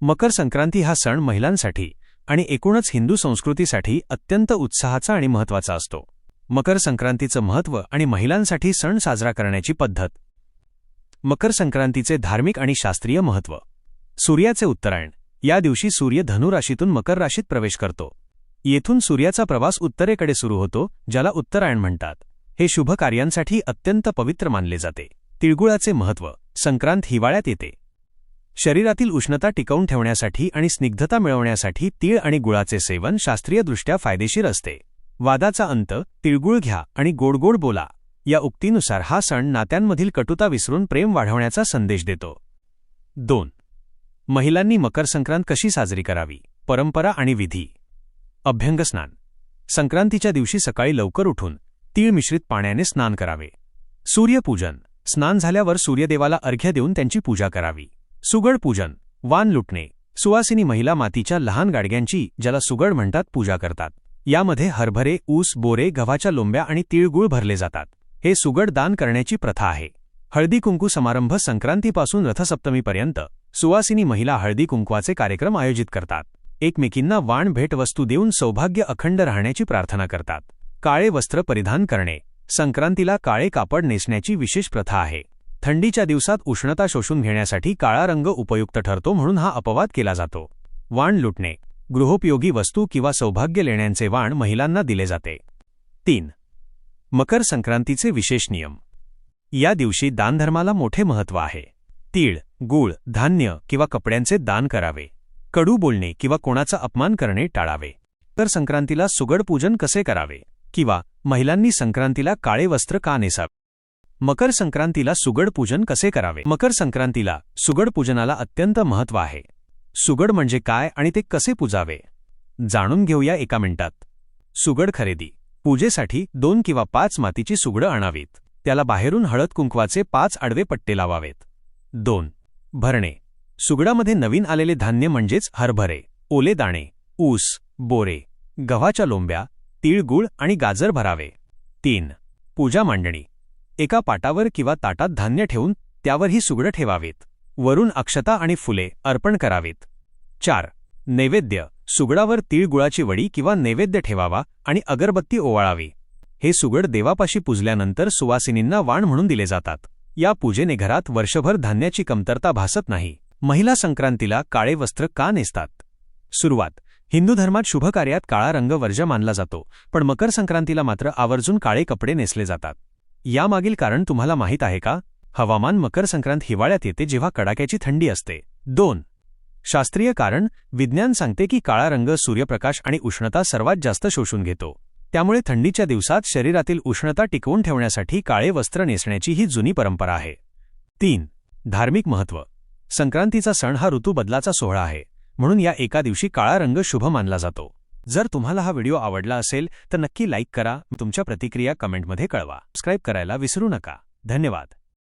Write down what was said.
मकर संक्रांती हा सण महिलांसाठी आणि एकूणच हिंदू संस्कृतीसाठी अत्यंत उत्साहाचा आणि महत्त्वाचा असतो. मकर संक्रांतीचं महत्त्व आणि महिलांसाठी सण साजरा करण्याची पद्धत. मकर संक्रांतीचे धार्मिक आणि शास्त्रीय महत्त्व. सूर्याचे उत्तरायण. या दिवशी सूर्य धनुराशीतून मकर राशीत प्रवेश करतो. येथून सूर्याचा प्रवास उत्तरेकडे सुरू होतो ज्याला उत्तरायण म्हणतात. हे शुभ कार्यांसाठी अत्यंत पवित्र मानले जाते. तिळगुळाचे महत्त्व. संक्रांत हिवाळ्यात येते. शरीरातील उष्णता टिकवून ठेवण्यासाठी आणि स्निग्धता मिळवण्यासाठी तीळ आणि गुळाचे सेवन शास्त्रीयदृष्ट्या फायदेशीर असते. वादाचा अंत तिळगुळ घ्या आणि गोडगोड बोला. या उक्तीनुसार हा सण नात्यांमधील कटुता विसरून प्रेम वाढवण्याचा संदेश देतो. दोन. महिलांनी मकर संक्रांत कशी साजरी करावी? परंपरा आणि विधी. अभ्यंगस्नान. संक्रांतीच्या दिवशी सकाळी लवकर उठून तीळ मिश्रित पाण्याने स्नान करावे. सूर्यपूजन. स्नान झाल्यावर सूर्यदेवाला अर्घ्य देऊन त्यांची पूजा करावी. सुगड पूजन वान लुटणे सुवासिनी महिला मातीच्या लहान गाडग्यांची ज्याला सुगड म्हणतात पूजा करतात. यामध्ये हरभरे ऊस बोरे गव्हाच्या लोंब्या आणि तिळगुळ भरले जातात. हे सुगड दान करण्याची प्रथा आहे. हळदी कुंकू समारंभ संक्रांतीपासून रथसप्तमीपर्यंत सुवासिनी महिला हळदी कुंकवाचे कार्यक्रम आयोजित करतात. एकमेकींना वाण भेटवस्तू देऊन सौभाग्य अखंड राहण्याची प्रार्थना करतात. काळे वस्त्र परिधान करणे संक्रांतीला काळे कापड नेसण्याची विशेष प्रथा आहे. थंडीच्या दिवसात उष्णता शोषून घेण्यासाठी काळा रंग उपयुक्त ठरतो म्हणून हा अपवाद केला जातो. वाण लुटणे. गृहोपयोगी वस्तू किंवा सौभाग्य लेण्यांचे वाण महिलांना दिले जाते. तीन. मकर संक्रांतीचे विशेष नियम. या दिवशी दानधर्माला मोठे महत्त्व आहे. तीळ गूळ धान्य किंवा कपड्यांचे दान करावे. कडू बोलणे किंवा कोणाचा अपमान करणे टाळावे. तर संक्रांतीला सुगड पूजन कसे करावे? किंवा महिलांनी संक्रांतीला काळे वस्त्र का नेसावे? मकर संक्रांतीला सुगड पूजन कसे करावे? मकर संक्रांतीला सुगड पूजनाला अत्यंत महत्त्व आहे. सुगड म्हणजे काय आणि ते कसे पूजावे? जाणून घेऊया एका मिनिटात. सुगड खरेदी. पूजेसाठी दोन किंवा पाच मातीची सुगडं आणावीत. त्याला बाहेरून हळद कुंकवाचे पाच आडवे पट्टे लावावेत. दोन. भरणे. सुगडामध्ये नवीन आलेले धान्य म्हणजेच हरभरे ओले दाणे ऊस बोरे गव्हाच्या लोंब्या तिळगुळ आणि गाजर भरावे. तीन. पूजा मांडणी. एका पाटावर किंवा ताटात धान्य ठेवून त्यावरही सुगडं ठेवावीत. वरून अक्षता आणि फुले अर्पण करावीत. चार. नैवेद्य. सुगडावर तिळगुळाची वडी किंवा नैवेद्य ठेवावा आणि अगरबत्ती ओवाळावी. हे सुगड देवापाशी पुजल्यानंतर सुवासिनींना वाण म्हणून दिले जातात. या पूजेने घरात वर्षभर धान्याची कमतरता भासत नाही. महिला संक्रांतीला काळे वस्त्र का नेसतात? सुरुवात. हिंदू धर्मात शुभकार्यात काळा रंग वर्ज मानला जातो पण मकर संक्रांतीला मात्र आवर्जून काळे कपडे नेसले जातात. यामागील कारण तुम्हाला माहीत आहे का? हवामान मकर संक्रांत हिवाळ्यात येते जेव्हा कडाक्याची थंडी असते. दोन. शास्त्रीय कारण विज्ञान सांगते की काळा रंग सूर्यप्रकाश आणि उष्णता सर्वात जास्त शोषून घेतो. त्यामुळे थंडीच्या दिवसात शरीरातील उष्णता टिकवून ठेवण्यासाठी काळे वस्त्र नेसण्याची ही जुनी परंपरा आहे. तीन. धार्मिक महत्त्व संक्रांतीचा सण हा ऋतू बदलाचा सोहळा आहे. म्हणून या एका दिवशी काळा रंग शुभ मानला जातो. जर तुम्हाला हा व्हिडिओ आवडला असेल तर नक्की लाईक करा. तुमच्या प्रतिक्रिया कमेंटमध्ये कळवा. सबस्क्राईब करायला विसरू नका. धन्यवाद.